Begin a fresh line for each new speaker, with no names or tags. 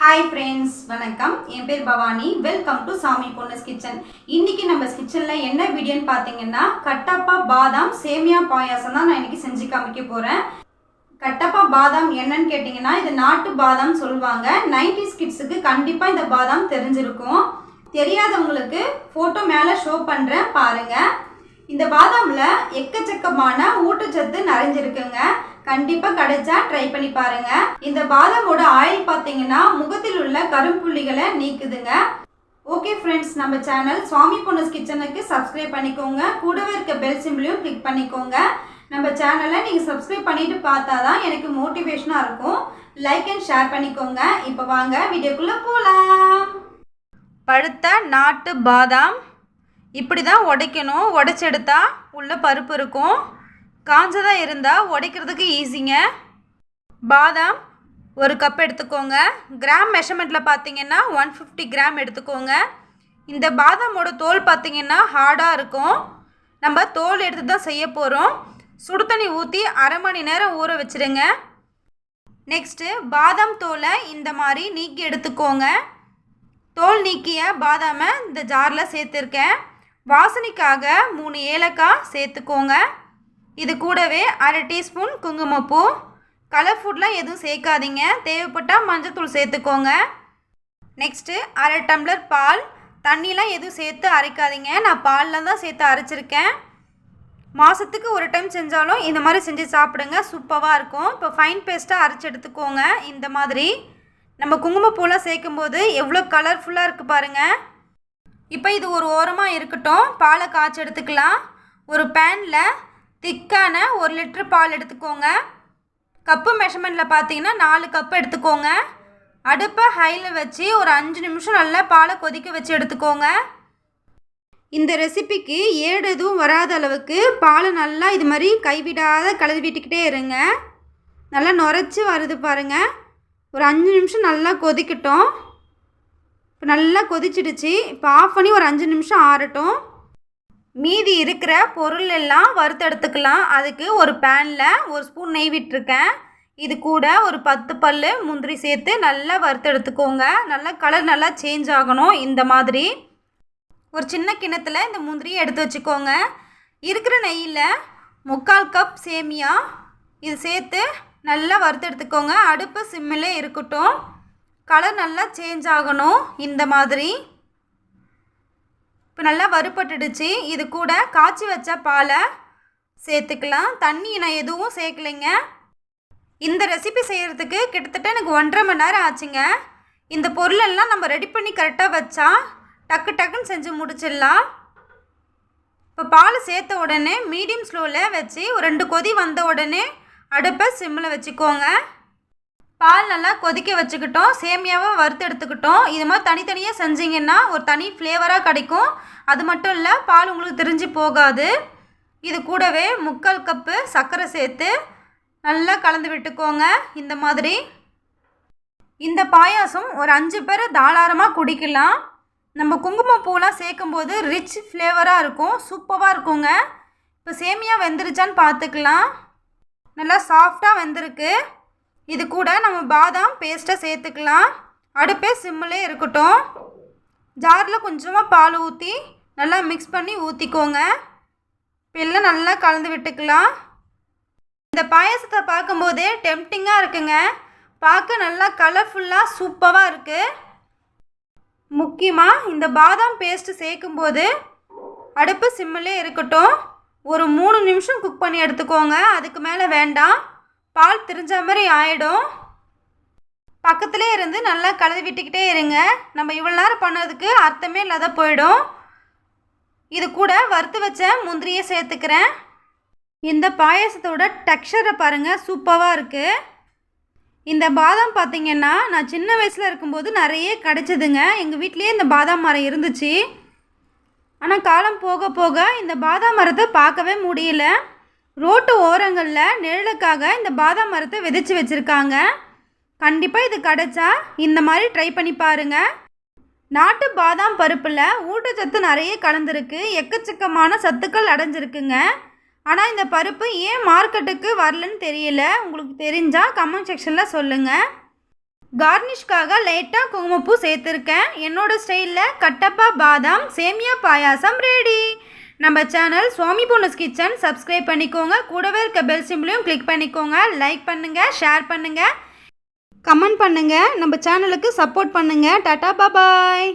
Hi friends வணக்கம். என் பேர் Bhavani. Welcome to சாமி பொன்னஸ் கிச்சன். இன்னைக்கு நம்ம கிச்சனில் என்ன வீடியோன்னு பார்த்தீங்கன்னா கட்டப்பா பாதாம் சேமியா பாயாசம் தான் நான் இன்னைக்கு செஞ்சு காமிக்க போகிறேன் கட்டப்பா பாதாம் என்னன்னு கேட்டிங்கன்னா இது நாட்டு பாதாம் சொல்லுவாங்க. 90s கிட்ஸுக்கு கண்டிப்பாக இந்த பாதாம் தெரிஞ்சிருக்கும். தெரியாதவங்களுக்கு ஃபோட்டோ மேலே ஷோ பண்ணுறேன் பாருங்கள் இந்த பாதாமில் எக்கச்சக்கமான ஊட்டச்சத்து நிறைஞ்சிருக்குங்க. கண்டிப்பாக கிடைச்சா ட்ரை பண்ணி பாருங்க. இந்த பாதாமோட ஆயில் பார்த்தீங்கன்னா முகத்தில் உள்ள கரும்புள்ளிகளை நீக்குதுங்க. ஓகே ஃப்ரெண்ட்ஸ் நம்ம சேனல் சுவாமி பொன்னஸ் கிச்சனுக்கு சப்ஸ்கிரைப் பண்ணிக்கோங்க. கூடவே இருக்க பெல் சிம்பிளையும் கிளிக் பண்ணிக்கோங்க. நம்ம சேனலை நீங்கள் சப்ஸ்கிரைப் பண்ணிட்டு பார்த்தா தான் எனக்கு மோட்டிவேஷனாக இருக்கும். லைக் அண்ட் ஷேர் பண்ணிக்கோங்க. இப்போ வாங்க வீடியோக்குள்ளே போகலாம் பழுத்த நாட்டு பாதாம். இப்படி தான் உடைக்கணும். உடைச்செடுத்தா உள்ள பருப்பு இருக்கும். காஞ்சதாக இருந்தால் உடைக்கிறதுக்கு ஈஸிங்க பாதாம் ஒரு கப் எடுத்துக்கோங்க. கிராம் மெஷர்மெண்ட்டில் பார்த்தீங்கன்னா ஒன் ஃபிஃப்டி கிராம் எடுத்துக்கோங்க. இந்த பாதாமோட தோல் பார்த்தீங்கன்னா ஹார்டாக இருக்கும். நம்ம தோல் எடுத்து தான் செய்ய போகிறோம் சுடு தண்ணி ஊற்றி அரை மணி நேரம் ஊற வச்சிடுங்க நெக்ஸ்ட்டு பாதாம் தோலை இந்த மாதிரி நீக்கி எடுத்துக்கோங்க. தோல் நீக்கிய பாதாமை இந்த ஜாரில் சேர்த்துருக்கேன். வாசனைக்காக மூணு ஏலக்காய் சேர்த்துக்கோங்க. இது கூடவே அரை டீஸ்பூன் குங்குமப்பூ. கலர் ஃபுட்லாம் எதுவும் சேர்க்காதீங்க. தேவைப்பட்டால் மஞ்சத்தூள் சேர்த்துக்கோங்க. நெக்ஸ்ட்டு அரை டம்ளர் பால். தண்ணிலாம் எதுவும் சேர்த்து அரைக்காதீங்க. நான் பாலில் தான் சேர்த்து அரைச்சிருக்கேன். மாதத்துக்கு ஒரு டைம் செஞ்சாலும் இந்த மாதிரி செஞ்சு சாப்பிடுங்க. சூப்பராக இருக்கும். இப்போ ஃபைன் பேஸ்ட்டாக அரைச்சி எடுத்துக்கோங்க. இந்த மாதிரி. நம்ம குங்குமப்பூலாம் சேர்க்கும்போது எவ்வளோ கலர்ஃபுல்லாக இருக்குது பாருங்கள் இப்போ இது ஒரு ஓரமாக இருக்கட்டும். பாலை காய்ச்சி எடுத்துக்கலாம். ஒரு பேனில் திக்கான ஒரு லிட்ரு பால் எடுத்துக்கோங்க. கப்பு மெஷர்மெண்ட்டில் பார்த்தீங்கன்னா நாலு கப்பு எடுத்துக்கோங்க. அடுப்பை ஹையில் வச்சு ஒரு அஞ்சு நிமிஷம் நல்லா பாலை கொதிக்க வச்சு எடுத்துக்கோங்க. இந்த ரெசிபிக்கு ஏடு எதுவும் வராத அளவுக்கு பாலை நல்லா இது மாதிரி கைவிடாத கலந்து விட்டுக்கிட்டே இருங்க. நல்லா நுரைச்சி வருது பாருங்கள் ஒரு அஞ்சு நிமிஷம் நல்லா கொதிக்கட்டும். இப்போ நல்லா கொதிச்சிடுச்சு. இப்போ ஆஃப் பண்ணி ஒரு அஞ்சு நிமிஷம் ஆறட்டும். மீதி இருக்கிற பொருள் எல்லாம் வறுத்தெடுத்துக்கலாம். அதுக்கு ஒரு பேனில் ஒரு ஸ்பூன் நெய் விட்டுருக்கேன். இது கூட ஒரு பத்து பல் முந்திரி சேர்த்து நல்லா வறுத்தெடுத்துக்கோங்க. நல்லா கலர் நல்லா சேஞ்ச் ஆகணும் இந்த மாதிரி. ஒரு சின்ன கிணத்துல இந்த முந்திரியை எடுத்து வச்சுக்கோங்க. இருக்கிற நெய்யில் முக்கால் கப் சேமியா இது சேர்த்து நல்லா வறுத்தெடுத்துக்கோங்க. அடுப்பு சிம்மில் இருக்கட்டும். கலர் நல்லா சேஞ்ச் ஆகணும் இந்த மாதிரி. இப்போ நல்லா வறுபட்டுடுச்சு. இது கூட காய்ச்சி வச்ச பாலை சேர்த்துக்கலாம். தண்ணி நான் எதுவும் சேர்க்கலைங்க. இந்த ரெசிபி செய்கிறதுக்கு கிட்டத்தட்ட எனக்கு ஒன்றரை மணி நேரம் ஆச்சுங்க. இந்த பொருளெல்லாம் நம்ம ரெடி பண்ணி கரெக்டாக வச்சா டக்கு டக்குன்னு செஞ்சு முடிச்சிடலாம். இப்போ பால் சேர்த்த உடனே மீடியம் ஸ்லோவில் வச்சு ஒரு ரெண்டு கொதி வந்த உடனே அடுப்பை சிம்மில் வச்சுக்கோங்க. பால் நல்லா கொதிக்க வச்சுக்கிட்டோம் சேமியாவும் வறுத்து எடுத்துக்கிட்டோம். இது மாதிரி தனித்தனியாக செஞ்சிங்கன்னா ஒரு தனி ஃப்ளேவராக கிடைக்கும். அது மட்டும் இல்லை பால் உங்களுக்கு தெரிஞ்சு போகாது. இது கூடவே முக்கால் கப்பு சர்க்கரை சேர்த்து நல்லா கலந்து விட்டுக்கோங்க. இந்த மாதிரி. இந்த பாயாசம் ஒரு அஞ்சு பேர் தாராளமாக குடிக்கலாம். நம்ம குங்குமப்பூலாம் சேர்க்கும்போது ரிச் ஃப்ளேவராக இருக்கும். சூப்பராக இருக்குங்க. இப்போ சேமியா வெந்துருச்சான்னு பார்த்துக்கலாம். நல்லா சாஃப்டாக வெந்திருக்கு. இது கூட நம்ம பாதாம் பேஸ்ட்டை சேர்த்துக்கலாம். அடுப்பே சிம்மிலே இருக்கட்டும். ஜாரில் கொஞ்சமாக பால் ஊற்றி நல்லா மிக்ஸ் பண்ணி ஊற்றிக்கோங்க இப்போ நல்லா கலந்து விட்டுக்கலாம். இந்த பாயசத்தை பார்க்கும்போதே டெம்டிங்காக இருக்குங்க. பார்க்க நல்லா கலர்ஃபுல்லாக சூப்பராக இருக்குது முக்கியமாக இந்த பாதாம் பேஸ்ட்டு சேர்க்கும்போது அடுப்பு சிம்மிலே இருக்கட்டும். ஒரு மூணு நிமிஷம் குக் பண்ணி எடுத்துக்கோங்க. அதுக்கு மேலே வேண்டாம். பால் திரிஞ்ச மாதிரி ஆயிடும். பக்கத்துலேயே இருந்து நல்லா கலந்து விட்டுக்கிட்டே இருங்க. நம்ம இவ்வளோ நேரம் பண்ணதுக்கு அர்த்தமே இல்லாத போயிடும். இது கூட வறுத்து வச்ச முந்திரியை சேர்த்துக்கிறேன். இந்த பாயசத்தோட டெக்ஸ்சரை பாருங்கள் சூப்பராக இருக்குது இந்த பாதாம் பார்த்திங்கன்னா நான் சின்ன வயசில் இருக்கும்போது நிறைய கிடச்சிதுங்க. எங்கள் வீட்லேயே இந்த பாதாம் மரம் இருந்துச்சு. ஆனால் காலம் போக போக இந்த பாதாம் மரத்தை பார்க்கவே முடியல. ரோட்டு ஓரங்களில் நிழலுக்காக இந்த பாதாம் மரத்தை விதைச்சி வச்சுருக்காங்க. கண்டிப்பாக இது கிடச்சா இந்த மாதிரி ட்ரை பண்ணி பாருங்கள் நாட்டு பாதாம் பருப்பில் ஊட்டச்சத்து நிறைய கலந்துருக்கு. எக்கச்சக்கமான சத்துக்கள் அடைஞ்சிருக்குங்க. ஆனால் இந்த பருப்பு ஏன் மார்க்கெட்டுக்கு வரலன்னு தெரியல. உங்களுக்கு தெரிஞ்சால் கமெண்ட் செக்ஷனில் சொல்லுங்கள் கார்னிஷ்காக லைட்டாக குங்குமப்பூ சேர்த்துருக்கேன். என்னோடய ஸ்டைலில் கட்டப்பா பாதாம் சேமியா பாயாசம் ரெடி நம்ம channel Swami Ponnus kitchen subscribe பண்ணிக்கோங்க. கூடவே இருக்க பெல் சிம்பிளையும் கிளிக் பண்ணிக்கோங்க. லைக் பண்ணுங்கள் ஷேர் பண்ணுங்கள் கமெண்ட் பண்ணுங்கள் நம்ம சேனலுக்கு சப்போர்ட் பண்ணுங்கள் டாட்டா பாபாய்